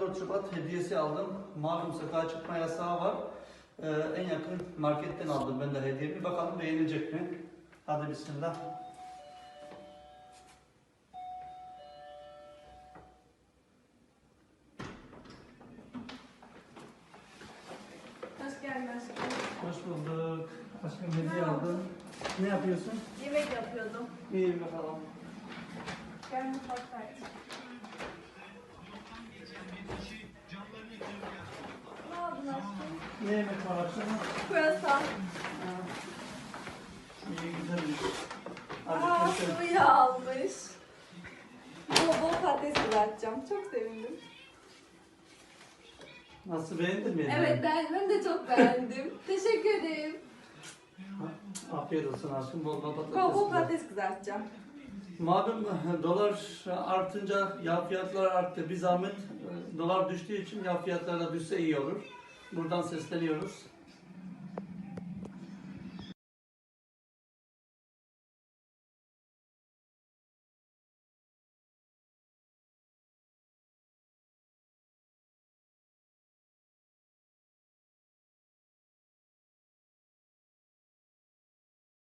14 Şubat hediyesi aldım. Malum sokağa çıkma yasağı var. Ee, en yakın marketten aldım ben de hediyemi. Bakalım beğenecek mi? Hadi bismillah. Hoş geldin aşkım. Hoş bulduk. Aşkım hediye aldım. Ne yapıyorsun? Yemek yapıyordum. İyi bakalım. Gel mutfaktayım. Ne yemek var akşam? Pırasa. İyi güzelmiş. Aa, Hadi sıvı yağ almış. Bol bol patates kızartacağım. Çok sevindim. Nasıl beğendin mi? Evet ben, ben de çok beğendim. Teşekkür ederim. Afiyet olsun aşkım. Bol bol patates. Bol bol patates kızartacağım. Malum dolar artınca yağ fiyatları arttı. Bir zahmet e, dolar düştüğü için yağ fiyatları da düşse iyi olur. Buradan sesleniyoruz.